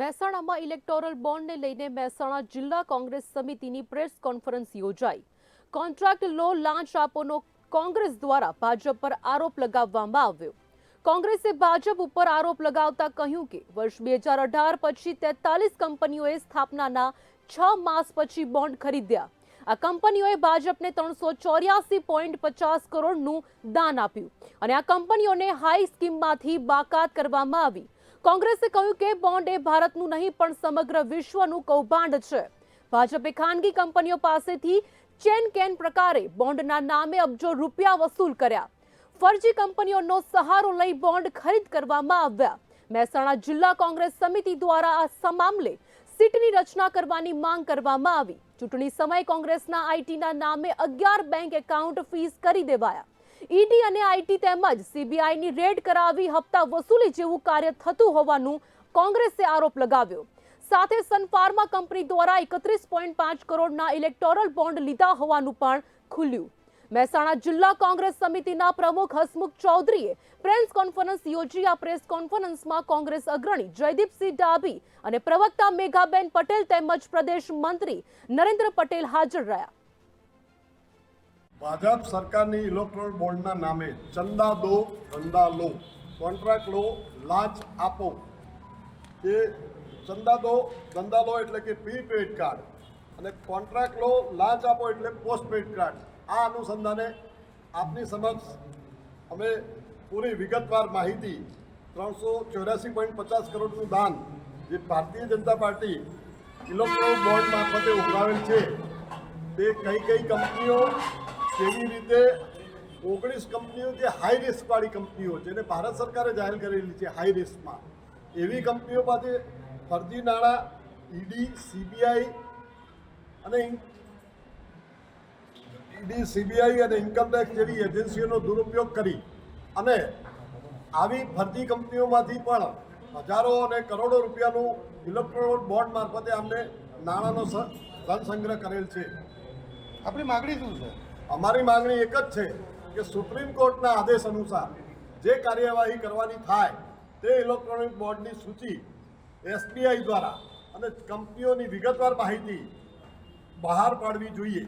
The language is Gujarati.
મહેસાણામાં ઇલેક્ટોરલ બોન્ડને લઈને મહેસાણા જિલ્લા કોંગ્રેસ સમિતિની પ્રેસ કોન્ફરન્સ યોજાઈ. કોન્ટ્રાક્ટ લો લાંચ આપોનો કોંગ્રેસ દ્વારા ભાજપ પર આરોપ લગાવવામાં આવ્યો. કોંગ્રેસે ભાજપ ઉપર આરોપ લગાવતા કહ્યું કે, વર્ષ બે હજાર અઢાર પછી તેતાલીસ કંપનીઓએ સ્થાપનાના છ માસ પછી બોન્ડ ખરીદ્યા. આ કંપનીઓએ ભાજપને ત્રણસો ચોર્યાસી પોઈન્ટ પચાસ કરોડનું દાન આપ્યું અને આ કંપનીઓને હાઈ સ્કીમમાંથી બાકાત કરવામાં આવી. કોંગ્રેસે કહ્યું કે બોન્ડ એ ભારતનું નહીં, પણ સમગ્ર વિશ્વનું કૌભાંડ છે. ભાજપે ખાનગી કંપનીઓ પાસેથી ચેન કેન પ્રકારે બોન્ડના નામે અબજો રૂપિયા વસૂલ કર્યા. ફરજી કંપનીઓનો સહારો લઈ બોન્ડ ખરીદ કરવામાં આવ્યા. મહેસાણા જિલ્લા કોંગ્રેસ સમિતિ દ્વારા આ મામલે સીટની રચના કરવાની માંગ કરવામાં આવી. ચૂંટણી સમયે કોંગ્રેસના આઈટીના નામે અગિયાર બેંક એકાઉન્ટ ફીઝ કરી દેવાયા. ઈડી અને આઈટી તેમજ સીબીઆઈની રેડ કરાવી હપ્તા વસૂલી જેવું કાર્ય થતું હોવાનું કોંગ્રેસે આરોપ લગાવ્યો. સાથે સન કંપની દ્વારા એકત્રીસ પોઈન્ટ પાંચ કરોડના ઇલેક્ટોરલ બોન્ડ લીધા હોવાનું પણ ખુલ્યું. મહેસાણા જિલ્લા કોંગ્રેસ સમિતિના પ્રમુખ હસમુખ ચૌધરીએ પ્રેસ કોન્ફરન્સ યોજી, આ પ્રેસ કોન્ફરન્સમાં કોંગ્રેસ અગ્રણી જયદીપસિંહ ડાભી અને પ્રવક્તા મેઘાબેન પટેલ તેમજ પ્રદેશ મંત્રી નરેન્દ્ર પટેલ હાજર રહ્યા. ભાજપ સરકારની ઇલેક્ટ્રોલ બોર્ડના નામે ચંદા દો, ધંધા લો. કોન્ટ્રાક્ટ લો લાંચ આપો. એ ચંદા દો, ધંધા લો એટલે કે પ્રી પેડ કાર્ડ. અને કોન્ટ્રાક્ટ લો લાંચ આપો એટલે પોસ્ટ પેડ કાર્ડ. આ અનુસંધાને આપની સમક્ષ અમે પૂરી વિગતવાર માહિતી ત્રણસો ચોર્યાસી પોઈન્ટ પચાસ કરોડનું દાન જે ભારતીય જનતા પાર્ટી ઇલેક્ટ્રોલ બોન્ડ મારફતે ઉઘરાવેલ છે. તે કઈ કઈ કંપનીઓ કેવી રીતે ઓગણીસ કંપનીઓ જે હાઈ રિસ્કવાળી કંપનીઓ જેને ભારત સરકારે જાહેર કરેલી છે હાઈ રિસ્કમાં એવી કંપનીઓ પાસે ફરજી નાણાં, ઈડી, સીબીઆઈ અને ઈડી, સીબીઆઈ અને ઇન્કમટેક્સ જેવી એજન્સીઓનો દુરુપયોગ કરી અને આવી ફરજી કંપનીઓમાંથી પણ હજારો અને કરોડો રૂપિયાનું ઇલેક્ટ્રોનિક બોન્ડ મારફતે અમને નાણાંનો ધન સંગ્રહ કરેલ છે. આપણી માગણી શું છે? અમારી માંગણી એક જ છે કે સુપ્રીમ કોર્ટના આદેશ અનુસાર જે કાર્યવાહી કરવાની થાય તે ઇલેક્ટ્રોનિક બોર્ડની સૂચિ, એસબીઆઈ દ્વારા અને કંપનીઓની વિગતવાર માહિતી બહાર પાડવી જોઈએ.